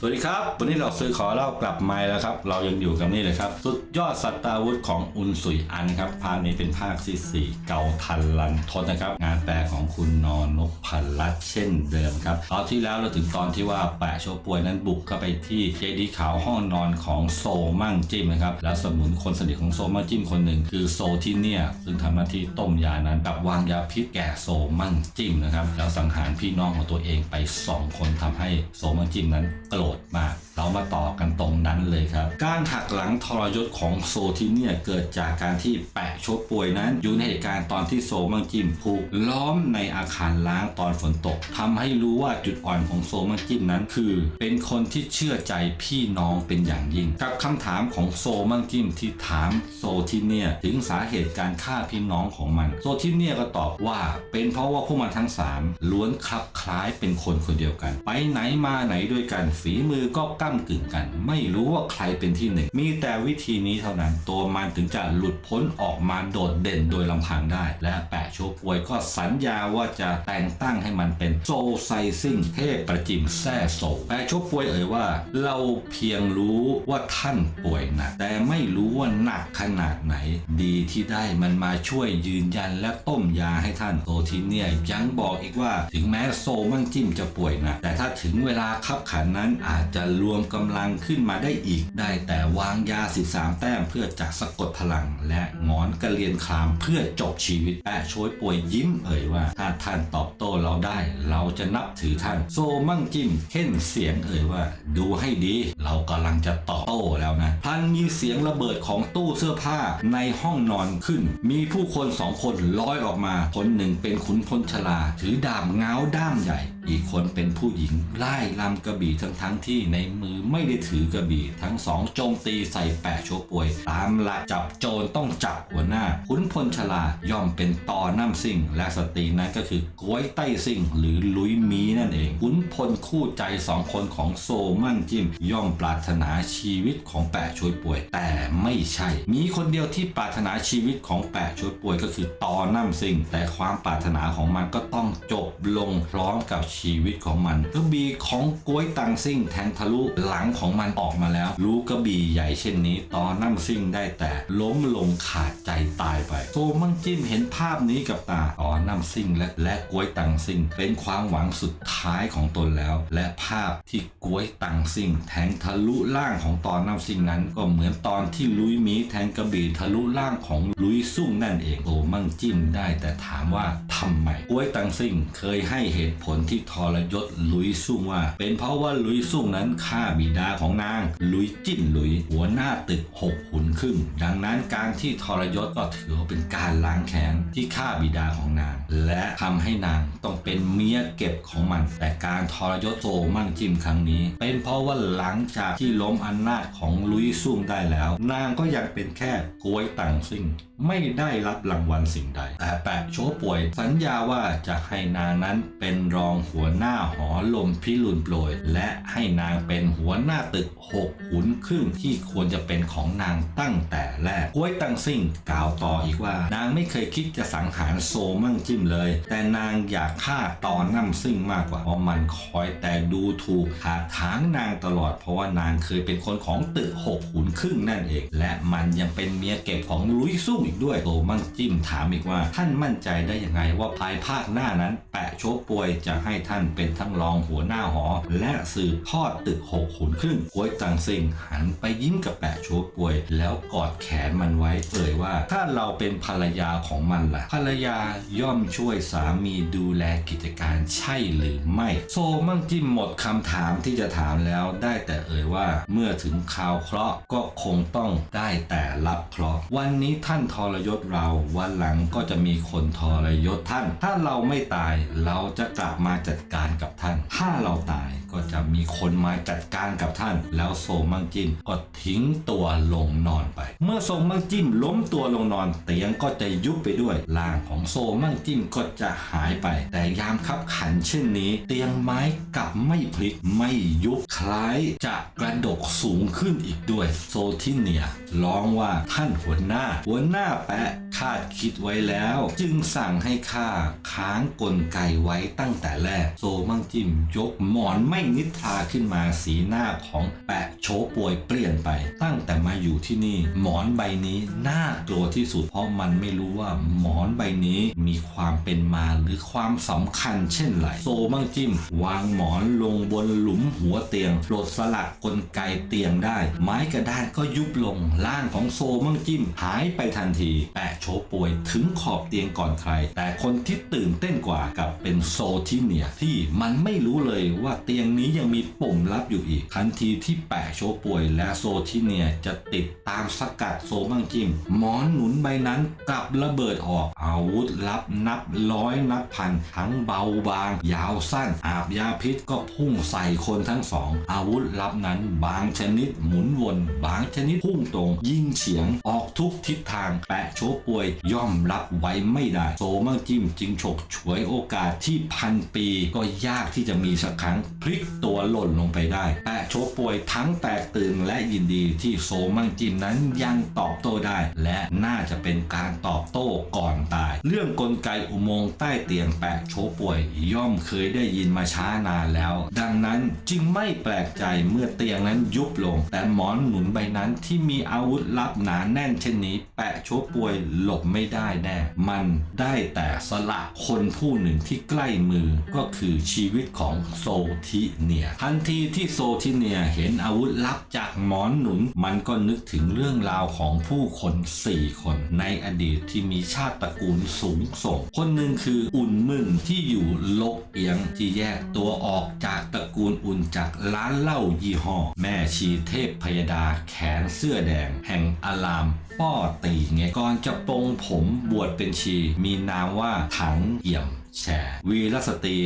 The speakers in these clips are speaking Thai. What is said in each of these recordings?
สวัสดีครับ วันนี้เราซื้อขอเล่ากลับมาแล้วครับ เรายังอยู่กับนี่เลยครับ สุดยอดสัตว์วุธของอุนสุยอันครับ ภาคนี้เป็นภาคที่สี่เกาทันลันทนนะครับ งานแปลของคุณนอนนพพันลัดเช่นเดิมครับตอนที่แล้วเราถึงตอนที่ว่าแปะโชป่วยนั้นบุกเข้าไปที่เจดีขาวห้องนอนของโซมั่งจิ้มนะครับ แล้วสมุนคนสนิทของโซมั่งจิ้มคนหนึ่ง คือโซที่เนี่ยซึ่งทำหน้าที่ต้มยานั้นกับวางยาพิษแก่โซมั่งจิ้มนะครับแล้วสังหารพี่น้องของตัวเองไป 2 คนทำให้โซมั่งจิ้มนั้นโกชน์มาก เรามาต่อกันตรงนั้นเลยครับ การหักหลังทรยศของโซที่เนี่ยเกิดจากการที่แปะชว์ป่วยนั้น อยู่ในเหตุการณ์ตอนที่โซมังจิมถูกล้อมในอาคารล้างตอนฝนตกทำให้รู้ว่าจุดอ่อนของโซมังจิมนั้น คือ เป็นคนที่เชื่อใจพี่น้องเป็นอย่างยิ่ง กับคำถามของโซมังจิมที่ถามโซที่เนี่ยถึงสาเหตุการฆ่าพี่น้องของมัน โซที่เนี่ยก็ตอบว่า เป็นเพราะว่าพวกมันทั้งสามล้วนคลับคล้ายเป็นคนคนเดียวกัน ไปไหนมาไหนด้วยกันฝีมือก็ก้ากึ่งกัน ไม่รู้ว่าใครเป็นที่หนึ่งมีแต่วิธีนี้เท่านั้น ตัวมันถึงจะหลุดพ้นออกมาโดดเด่นโดยลำพังได้ และแปะโชว์ป่วยก็สัญญาว่าจะแต่งตั้งให้มันเป็นโซไซซิ่งเทพประจิมแซ่โซแปะโชว์ป่วยเอ่ยว่า เราเพียงรู้ว่าท่านป่วยหนักแต่ไม่รู้ว่าหนักขนาดไหน ดีที่ได้มันมาช่วยยืนยันและต้มยาให้ท่านโซทีเนี่ยยังบอกอีกว่า ถึงแม้โซมั่งจิ้มจะป่วยหนักแต่ถ้าถึงเวลาคับขันนั้นอาจจะรวมมกำลังขึ้นมาได้อีก ได้แต่วางยา 13 แต้มเพื่อจะสะกดพลัง และงอนกระเรียนคลามเพื่อจบชีวิตแปะช่วยป่วยยิ้มเอ่ยว่า ถ้าท่านตอบโต้เราได้ เราจะนับถือท่าน โซมั่งจิ้มเค้นเสียงเอ่ยว่า ดูให้ดี เรากำลังจะตอบโต้แล้วนะพันมีเสียงระเบิดของตู้เสื้อผ้าในห้องนอนขึ้น มีผู้คนสองคนลอยออกมา คนหนึ่งเป็นขุนพลชลา ถือดาบเงาด้ามใหญ่ อีกคนเป็นผู้หญิงไล่ลำกระบี่ทั้งทั้งๆที่ในมือไม่ได้ถือกระบี่ ทั้งสองโจมตีใส่แปะโชป่วย ตามหลักจับโจรต้องจับหัวหน้า ขุนพลชลาย่อมเป็นตอน้ำซิ่ง และสตรีนั้นก็คือกล้วยไต้ซิ่ง หรือลุยมีนั่นเอง ขุนพลคู่ใจสองคนของโซมั่นจิ้ม ย่อมปรารถนาชีวิตของแปะช่วยป่วย แต่ไม่ใช่ มีคนเดียวที่ปรารถนาชีวิตของแปะช่วยป่วยก็คือตอน้ำซิ่ง แต่ความปรารถนาของมันก็ต้องจบลงพร้อมกับชีวิตของมันกระบี่ของกล้วยตังซิ่งแทงทะลุหลังของมันออกมาแล้ว รู้กระบี่ใหญ่เช่นนี้ตอนน้ำซิ่งได้แต่ล้มลงขาดใจตายไปโซมั่งจิ้มเห็นภาพนี้กับตาตอน้ำซิ่งและและกล้วยตังซิ่ง เป็นความหวังสุดท้ายของตนแล้ว และภาพที่กล้วยตังซิ่ง แทงทะลุล่างของตอนน้ำซิ่งนั้น ก็เหมือนตอนที่ลุยมีแทงกระบี่ทะลุล่างของลุยซุ่งนั่นเองโซมั่งจิ้มได้แต่ถามว่าทำไมกล้วยตังซิ่งเคยให้เหตุผลที่ทรยศลุยซุ่งว่า เป็นเพราะว่าลุยซุ่งนั้นฆ่าบิดาของนางลุยจิ้นลุย หัวหน้าตึกหกหุนครึ่ง ดังนั้นการที่ทรยศก็ถือว่าเป็นการล้างแค้นที่ฆ่าบิดาของนาง และทำให้นางต้องเป็นเมียเก็บของมัน แต่การทรยศโซมั่งจิ้มครั้งนี้ เป็นเพราะว่าหลังจากที่ล้มอำนาจของลุยซุ่งได้แล้ว นางก็ยังเป็นแค่กวยตังซิ่ง ไม่ได้รับรางวัลสิ่งใด แต่แปะโชป่วย สัญญาว่าจะให้นางนั้นเป็นรองหัวหน้าหอลมพิรุณโปรย และให้นางเป็นหัวหน้าตึกหกหุนครึ่งที่ควรจะเป็นของนางตั้งแต่แรกก้วยตังซิ่งกล่าวต่ออีกว่า นางไม่เคยคิดจะสังหารโซมั่งจิ้มเลย แต่นางอยากฆ่าตอนน้ำซิ่งมากกว่าเพราะมันคอยแต่ดูถูกถากถางนางตลอด เพราะว่านางเคยเป็นคนของตึกหกหุนครึ่งนั่นเอง และมันยังเป็นเมียเก็บของลุยซุ่งอีกด้วยโซมั่งจิ้มถามอีกว่า ท่านมั่นใจได้ยังไงว่าภายภาคหน้านั้น แปะโชว์ป่วยจะให้ท่านเป็นทั้งรองหัวหน้าหอ และสืบทอดตึกหกขุนครึ่งกวยตังซิงหันไปยิ้มกับแปะโชว์ป่วย แล้วกอดแขนมันไว้เอ่ยว่า ถ้าเราเป็นภรรยาของมันล่ะ ภรรยาย่อมช่วยสามีดูแลกิจการใช่หรือไม่โซมั่งจิ้มหมดคำถามที่จะถามแล้วได้แต่เอ่ยว่า เมื่อถึงคราวเคราะห์ก็คงต้องได้แต่รับเคราะห์วันนี้ท่านททรยศเราวันหลังก็จะมีคนทรยศท่าน ถ้าเราไม่ตายเราจะกลับมาจัดการกับท่าน ถ้าเราตาย ก็จะมีคนมาจัดการกับท่าน แล้วโซมังจิมก็ทิ้งตัวลงนอนไป เมื่อโซมังจิมล้มตัวลงนอนเตียงก็จะยุบไปด้วยร่างของโซมังจิมก็จะหายไป แต่ยามคับขันเช่นนี้ เตียงไม้กลับไม่พลิกไม่ยุบคล้ายจะกระดกสูงขึ้นอีกด้วย โซทิเนียร้องว่าท่านหัวหน้า หัวหน้าแปะ คาดคิดไว้แล้ว จึงสั่งให้ข้าค้างกลไกไว้ตั้งแต่แรก โซมั่งจิมยกหมอนไม่นิทราขึ้นมาสีหน้าของแปะโชป่วยเปลี่ยนไปตั้งแต่มา อยู่ที่นี่ หมอนใบนี้น่ากลัวที่สุด เพราะมันไม่รู้ว่าหมอนใบนี้มีความเป็นมาหรือความสำคัญเช่นไรโซมั่งจิมวางหมอนลงบนหลุมหัวเตียงปลดสลักกลไกเตียงได้ ไม้กระดานก็ยุบลงร่างของโซมั่งจิมหายไปทันที แปะโชป่วยถึงขอบเตียงก่อนใคร แต่คนที่ตื่นเต้นกว่ากับเป็นโซที่เนียที่มันไม่รู้เลยว่าเตียงนี้ยังมีปุ่มลับอยู่อีกทันทีที่แปะโชป่วยและโซที่เนียจะติดตามสกัดโซมังจิมหมอนหนุนใบนั้นกลับระเบิดออกอาวุธลับนับร้อยนับพันทั้งเบาบาง ยาวสั้น อาบยาพิษก็พุ่งใส่คนทั้งสอง อาวุธลับนั้นบางชนิดหมุนวน บางชนิดพุ่งตรง ยิงเฉียงออกทุกทิศทางแปะโชป่วย ย่อมรับไว้ไม่ได้ โซมังจิมจึงฉกฉวยโอกาสที่พันปีก็ยากที่จะมีสักครั้ง พลิกตัวหล่นลงไปได้แปะโชป่วยทั้งแตกตื่นและยินดีที่โซมังจิ้มนั้นยังตอบโต้ได้ และน่าจะเป็นการตอบโต้ก่อนตาย เรื่องกลไกอุโมงค์ใต้เตียงแปะโชป่วย ย่อมเคยได้ยินมาช้านานแล้ว ดังนั้นจึงไม่แปลกใจเมื่อเตียงนั้นยุบลง แต่หมอนหนุนใบนั้นที่มีอาวุธลับหนาแน่นเช่นนี้แปะโชป่วยหลบไม่ได้แน่ มันได้แต่สละคนผู้หนึ่งที่ใกล้มือก็คือชีวิตของโซทิเนีย ทันทีที่โซทิเนียเห็นอาวุธลับจากหมอนหนุนมันก็นึกถึงเรื่องราวของผู้คน 4 คน ในอดีตที่มีชาติตระกูลสูงส่ง คนหนึ่งคืออุ่นมึงที่อยู่ลกเอียงที่แยกตัวออกจากตระกูลอุ่นจากร้านเหล้ายี่ห้อ แม่ชีเทพพยดาแขนเสื้อแดง แห่งอารามป้อตีไงก่อนจะปลงผมบวชเป็นชี มีนามว่าถังเอี่ยม แฉวีรสตรี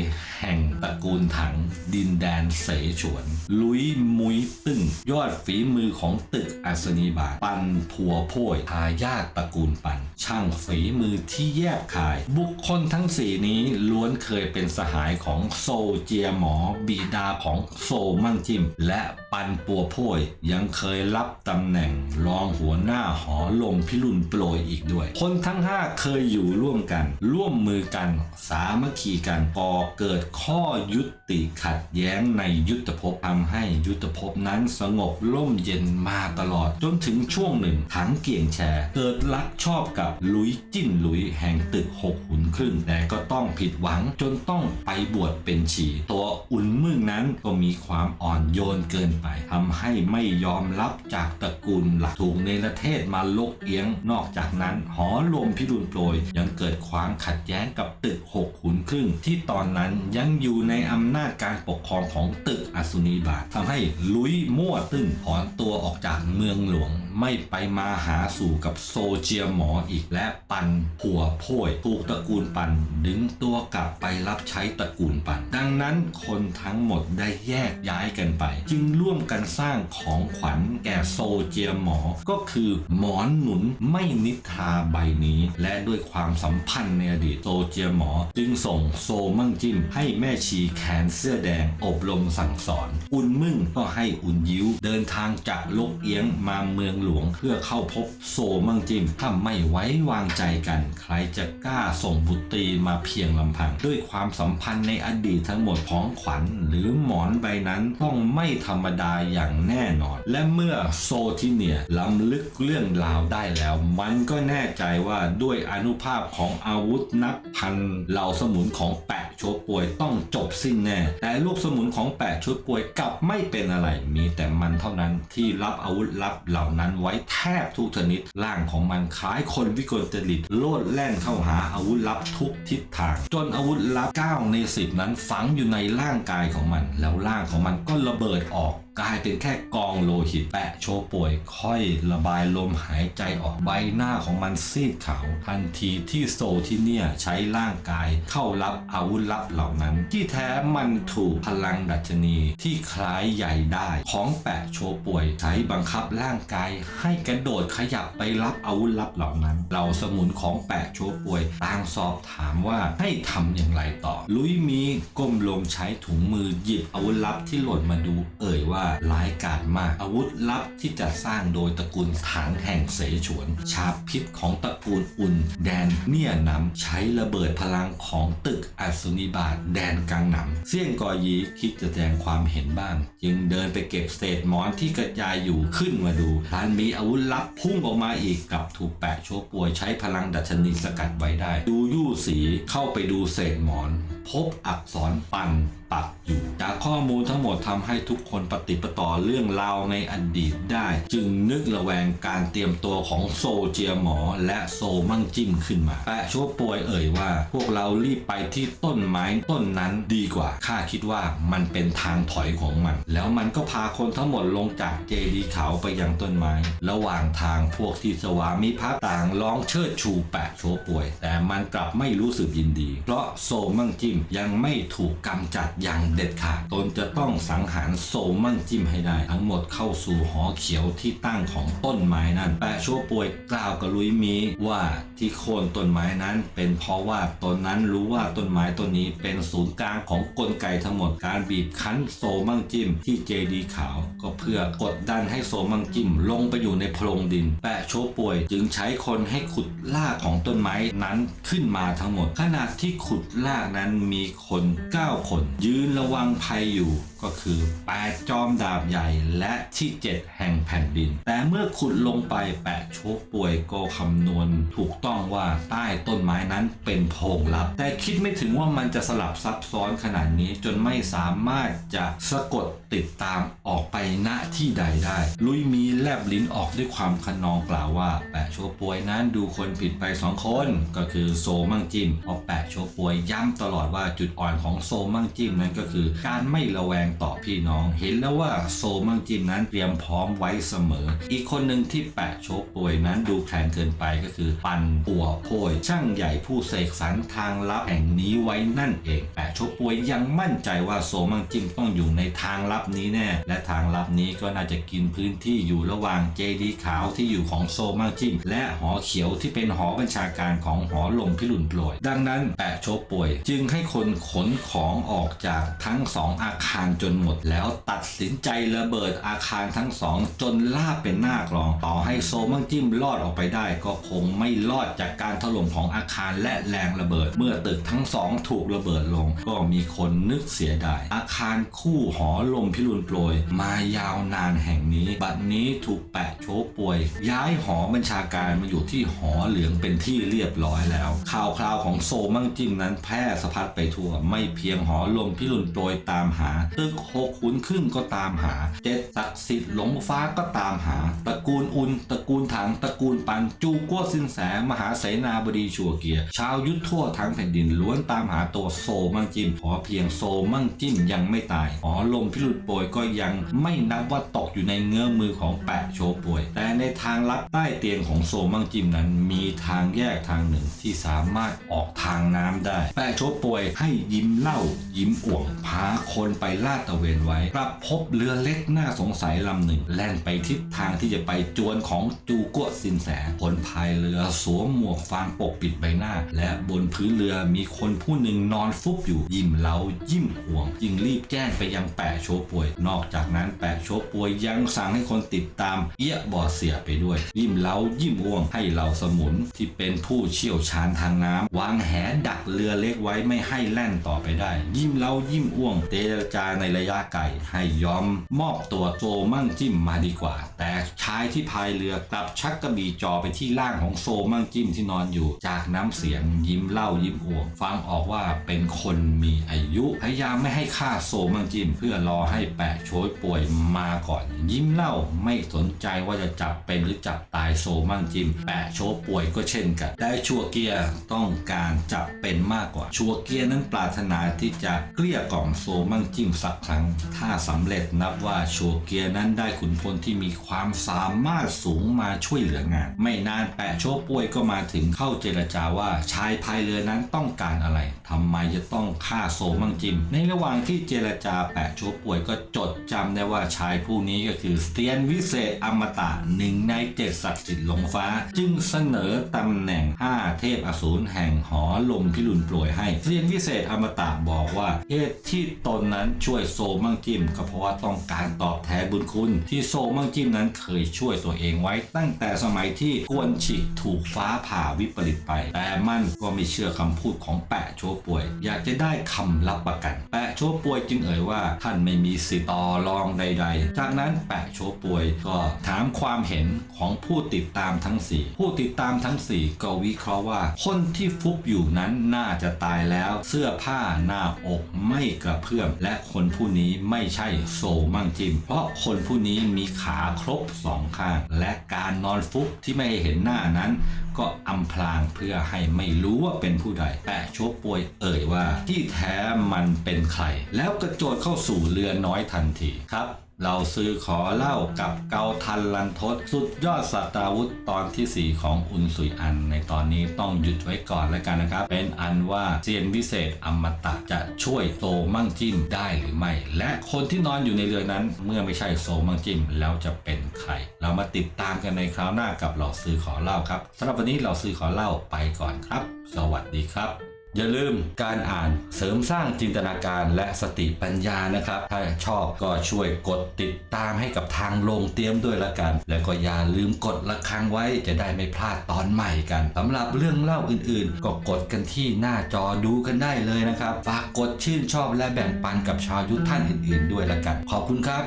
แห่งตระกูลถัง ดินแดนเสฉวน ลุยมุยตึ้ง ยอดฝีมือของตึกอัศนีบาท ปันผัวโพยทายาทตระกูลปัน ช่างฝีมือที่แยบคาย บุคคลทั้งสี่นี้ล้วนเคยเป็นสหายของโซเจียหมอบิดาของโซมั่งจิม และปันปัวโพยยังเคยรับตำแหน่งรองหัวหน้าหอลมพิรุณโปรยอีกด้วย คนทั้งห้าเคยอยู่ร่วมกัน ร่วมมือกันสามัคคีกันก่อเกิดข้อยุติขัดแย้งในยุทธภพทำให้ยุทธภพนั้นสงบร่มเย็นมาตลอด จนถึงช่วงหนึ่งถังเกียงแชเกิดรักชอบกับลุยจิ้นลุยแห่งตึกหกหุนครึ่งแต่ก็ต้องผิดหวังจนต้องไปบวชเป็นชีตัวอุ่นมึงนั้นก็มีความอ่อนโยนเกินไปทำให้ไม่ยอมรับจากตระกูลหลักถูกในประเทศมาลกเอียงนอกจากนั้นหอรวมพิรุณโปรยยังเกิดความขัดแย้งกับตึกหกขุนครึ่ง ที่ตอนนั้นยังอยู่ในอำนาจการปกครองของตึกอสุนีบาททำให้ลุยมั่วตึ้งถอนตัวออกจากเมืองหลวง ไม่ไปมาหาสู่กับโซเจียหมออีกและปันผัวโพยถูกตระกูลปันดึงตัวกลับไปรับใช้ตระกูลปัน ดังนั้นคนทั้งหมดได้แยกย้ายกันไป จึงร่วมกันสร้างของขวัญแก่โซเจียหมอ ก็คือหมอนหนุนไม่นิทราใบนี้ และด้วยความสัมพันธ์ในอดีตโซเจียหมอ จึงส่งโซมั่งจิ้มให้แม่ชีแขนเสื้อแดงอบรมสั่งสอน อุ่นมึงก็ให้อุ่นยิ้ว เดินทางจากลกเอียงมาเมืองหลวง เพื่อเข้าพบโซมั่งจิ้มถ้าไม่ไว้วางใจกัน ใครจะกล้าส่งบุตรีมาเพียงลำพัง ด้วยความสัมพันธ์ในอดีตทั้งหมดของขวัญหรือหมอนใบนั้นต้องไม่ธรรมดาอย่างแน่นอน และเมื่อโซทิเนียล้ำลึกเรื่องราวได้แล้ว มันก็แน่ใจว่าด้วยอนุภาพของอาวุธนับพันเหล่าสมุนของแปะ โชป่วยต้องจบสิ้นแน่ แต่ลูกสมุนของแปะโชป่วยกลับไม่เป็นอะไร มีแต่มันเท่านั้นที่รับอาวุธลับเหล่านั้นไว้แทบทุกชนิดร่างของมันคล้ายคนวิกลจริตโลดแล่นเข้าหาอาวุธลับทุกทิศทาง จนอาวุธลับ9ใน10 นั้นฝังอยู่ในร่างกายของมัน แล้วร่างของมันก็ระเบิดออกกลายเป็นแค่กองโลหิตแปะโชป่วยค่อยระบายลมหายใจออกใบหน้าของมันซีดขาวทันทีที่โซที่เนี่ยใช้ร่างกายเข้ารับอาวุธลับเหล่านั้น ที่แท้มันถูกพลังดัชนีที่คล้ายใหญ่ได้ ของแปะโชว์ป่วยใช้บังคับร่างกาย ให้กระโดดขยับไปรับอาวุธลับเหล่านั้นเหล่าสมุนของแปะโชว์ป่วยต่างสอบถามว่าให้ทำอย่างไรต่อ ลุยมีก้มลงใช้ถุงมือหยิบอาวุธลับที่หล่นมาดู เอ่ยว่าว่าร้าย กาจมาก อาวุธลับที่จัดสร้างโดยตระกูลถังแห่งเสฉวน ชาพิษของตระกูลอุ่น แดนเนี่ยนำใช้ระเบิดพลังของตึกอัศนิบาตแดนกังหนำเสี่ยงกอยีคิดจะแสดงความเห็นบ้าง จึงเดินไปเก็บเศษหมอนที่กระจายอยู่ขึ้นมาดูพลันมีอาวุธลับพุ่งออกมาอีกกลับถูกแปะโชว์ป่วยใช้พลังดัชนีสกัดไว้ได้ ดูยู่สีเข้าไปดูเศษหมอน พบอักษรปันปักอยู่ จากข้อมูลทั้งหมดทำให้ทุกคนปฏิปต่อเรื่องราวในอดีตได้ จึงนึกระแวงการเตรียมตัวของโซเจียหมอและโซมั่งจิ้มขึ้นมา แปะโชว์ป่วยเอ่ยว่า พวกเรารีบไปที่ต้นไม้ต้นนั้นดีกว่า ข้าคิดว่ามันเป็นทางถอยของมัน แล้วมันก็พาคนทั้งหมดลงจากเจดีย์ขาไปยังต้นไม้ ระหว่างทางพวกที่สวามิภักดิ์ต่างร้องเชิดชูแปะโชว์ป่วย แต่มันกลับไม่รู้สึกยินดี เพราะโซมั่งจิ้มยังไม่ถูกกำจัดอย่างเด็ดขาดตนจะต้องสังหารโซมั่งจิ้มให้ได้ ทั้งหมดเข้าสู่หอเขียวที่ตั้งของต้นไม้นั้นแปะโชว์ป่วยกล่าวกับลุยมีว่าที่โค่นต้นไม้นั้น เป็นเพราะว่าตนนั้นรู้ว่าต้นไม้ต้นนี้เป็นศูนย์กลางของกลไกทั้งหมดการบีบคั้นโซมั่งจิ้มที่เจดีขาวก็เพื่อกดดันให้โซมั่งจิ้มลงไปอยู่ในโพรงดิน แปะโชว์ป่วยจึงใช้คนให้ขุดรากของต้นไม้นั้นขึ้นมาทั้งหมด ขณะที่ขุดรากนั้นมีคน 9 คน ยืนระวังภัยอยู่ ก็คือ8จอมดาบใหญ่และที่ 7 แห่งแผ่นดิน แต่เมื่อขุดลงไปแปะโชคป่วยก็คำนวณถูกต้องว่าใต้ต้นไม้นั้นเป็นโพรงลับ แต่คิดไม่ถึงว่ามันจะสลับซับซ้อนขนาดนี้จนไม่สามารถจะสะกดติดตามออกไปณที่ใดได้ ลุยมีแลบลิ้นออกด้วยความขนองกล่าวว่า แปะโชว์ป่วยนั้นดูคนผิดไปสองคน ก็คือโซมั่งจิมพราะแปะโชว์ป่วยย้ำตลอดว่าจุดอ่อนของโซมั่งจิมนั้นก็คือการไม่ระแวงต่อพี่น้อง เห็นแล้วว่าโซมั่งจิมนั้นเตรียมพร้อมไว้เสมอ อีกคนหนึ่งที่แปะโชว์ป่วยนั้นดูแข็งเกินไปก็คือปันปัวโพยช่างใหญ่ผู้เสกสรรทางลับแห่งนี้ไว้นั่นเอง แปะโชว์ป่วยยังมั่นใจว่าโซมั่งจิมต้องอยู่ในทางลับนี้แน่และทางลับนี้ก็น่าจะกินพื้นที่อยู่ระหว่างเจดีขาวที่อยู่ของโซมั่งจิมและหอเขียวที่เป็นหอบัญชาการของหอลมพิรุณโปรยดังนั้นแปะโชว์ป่วย จึงให้คนขนของออกจากทั้งสองอาคารจนหมดแล้วตัดสินใจระเบิดอาคารทั้งสอง จนลาบเป็นหน้ากลอง ต่อให้โซมั่งจิ้มรอดออกไปได้ ก็คงไม่รอดจากการถล่มของอาคารและแรงระเบิด เมื่อตึกทั้งสองถูกระเบิดลง ก็มีคนนึกเสียดาย อาคารคู่หอลมพิรุณโปรย มายาวนานแห่งนี้ บัดนี้ถูกแปะโชว์ป่วย ย้ายหอบัญชาการมาอยู่ที่หอเหลืองเป็นที่เรียบร้อยแล้ว ข่าวคราวของโซมั่งจิ้มนั้นแพร่สะพัดไปทั่ว ไม่เพียงหอลมพิรุณโปรยตามหาตึกหกขุนขึ้นก็ตามหาเจ็ดศักดิ์สิทธิ์หลงฟ้าก็ตามหา ตระกูลอุนตระกูลถังตระกูลปันจูกัวสินแสมหาเสนาบดีชัวเกียชาวยุทธทั่วทั้งแผ่นดินล้วนตามหาตัวโซมั่งจิ้มขอเพียงโซมั่งจิ้มยังไม่ตายหอลมพิรุณโปรยก็ยังไม่นับว่าตกอยู่ในเงื้อมือของแปะโชป่วย แต่ในทางลัดใต้เตียงของโซมั่งจิ้มนั้น มีทางแยกทางหนึ่งที่สามารถออกทางน้ำได้ แปะโชป่วยให้ยิ้มเล่ายิ้มอ่วงพาคนไปลาดตระเวนไว้กลับพบเรือเล็กน่าสงสัยลำหนึ่ง แล่นไปทิศทางที่จะไปจวนของจูกัวสินแสคนพายเรือสวมหมวกฟางปกปิดใบหน้า และบนพื้นเรือมีคนผู้หนึ่งนอนฟุบอยู่ยิ้มเล้ายิ้มห่วง จึงรีบแจ้งไปยังแปะโชว์ป่วย นอกจากนั้นแปะโชว์ป่วยยังสั่งให้คนติดตามเอี้ยบอเสียไปด้วย ยิ้มเล้ายิ้มห่วงให้เหล่าสมุนที่เป็นผู้เชี่ยวชาญทางน้ำวางแหดักเรือเล็กไว้ไม่ให้แล่นต่อไปได้ ยิ้มเล้ายิ้มอ้วงเจรจาในระยะไกลให้ยอมมอบตัวโซมั่งจิ้มมาดีกว่า แต่ชายที่พายเรือกลับชักกระบี่จอไปที่ล่างของโซมั่งจิ้มที่นอนอยู่ จากน้ำเสียงยิ้มเล่ายิ้มอ้วงฟังออกว่าเป็นคนมีอายุพยายามไม่ให้ฆ่าโซมั่งจิ้มเพื่อรอให้แปะโชยป่วยมาก่อน ยิ้มเล่าไม่สนใจว่าจะจับเป็นหรือจับตายโซมั่งจิ้มแปะโชยป่วยก็เช่นกันแต่ชัวเกียต้องการจับเป็นมากกว่าชัวเกียนั้นปรารถนาที่จะเกลี้ยกล่อมโซมั่งจิ้มสักครั้ง ถ้าสำเร็จนับว่าชัวเกียร์นั้นได้ขุนพลที่มีความสามารถสูงมาช่วยเหลืองาน ไม่นานแปะโชป่วยก็มาถึงเข้าเจรจาว่าชายพายเรือนั้นต้องการอะไรทำไมจะต้องฆ่าโซมังจิม ในระหว่างที่เจรจาแปะโชป่วยก็จดจำได้ว่าชายผู้นี้ก็คือสเตียนวิเศษอมตะหนึ่งในเจ็ดศักดิ์สิทธิ์ลงฟ้า จึงเสนอตำแหน่ง 5 เทพอสูรแห่งหอลมพิรุณโปรยให้สเตียนวิเศษอมตะบอกว่าเหตุที่ตนนั้นช่วยวยโซมั่งจิมก็เพราะว่าต้องการตอบแทนบุญคุณที่โซมั่งจิมนั้นเคยช่วยตัวเองไว้ ตั้งแต่สมัยที่กวนฉิถูกฟ้าผ่าวิปริตไป แต่มันก็ไม่เชื่อคำพูดของแปะโชป่วย อยากจะได้คำรับประกัน แปะโชป่วยจึงเอ่ยว่าท่านไม่มีสิทธิ์ต่อรองใด ๆ จากนั้นแปะโชป่วยก็ถามความเห็นของผู้ติดตามทั้ง 4 ผู้ติดตามทั้ง 4 ก็วิเคราะห์ว่า คนที่ฟุบอยู่นั้นน่าจะตายแล้ว เสื้อผ้าหน้าอกไม่กระเพื่อมและคนผู้นี้ไม่ใช่โซมั่งจิม เพราะคนผู้นี้มีขาครบสองข้าง และการนอนฟุบที่ไม่เห็นหน้านั้นก็อำพรางเพื่อให้ไม่รู้ว่าเป็นผู้ใด แต่โชวป่วยเอ่ยว่า ที่แท้มันเป็นใคร แล้วกระโจนเข้าสู่เรือน้อยทันทีครับเราซื้อขอเล่ากับเกาทันลันทศสุดยอดสัตราวุธตอนทีสี่ 4 ของอุนสุยอัน ในตอนนี้ต้องหยุดไว้ก่อนแล้วกันนะครับ เป็นอันว่าเซียนวิเศษอมตะจะช่วยโซมั่งจิ้มได้หรือไม่ และคนที่นอนอยู่ในเรือนั้น เมื่อไม่ใช่โซมั่งจิ้มแล้วจะเป็นใคร เรามาติดตามกันในคราวหน้ากับเราซื้อขอเล่าครับสำหรับวันนี้เราซื้อขอเล่าไปก่อนครับ สวัสดีครับ อย่าลืมการอ่านเสริมสร้างจินตนาการและสติปัญญานะครับ ถ้าชอบก็ช่วยกดติดตามให้กับทางลงเตรียมด้วยละกัน แล้วก็อย่าลืมกดระฆังไว้จะได้ไม่พลาดตอนใหม่กันสำหรับเรื่องเล่าอื่นๆ ก็กดกันที่หน้าจอดูกันได้เลยนะครับฝากกดชื่นชอบและแบ่งปันกับชาวยุทธท่านอื่น ๆ ด้วยละกัน ขอบคุณครับ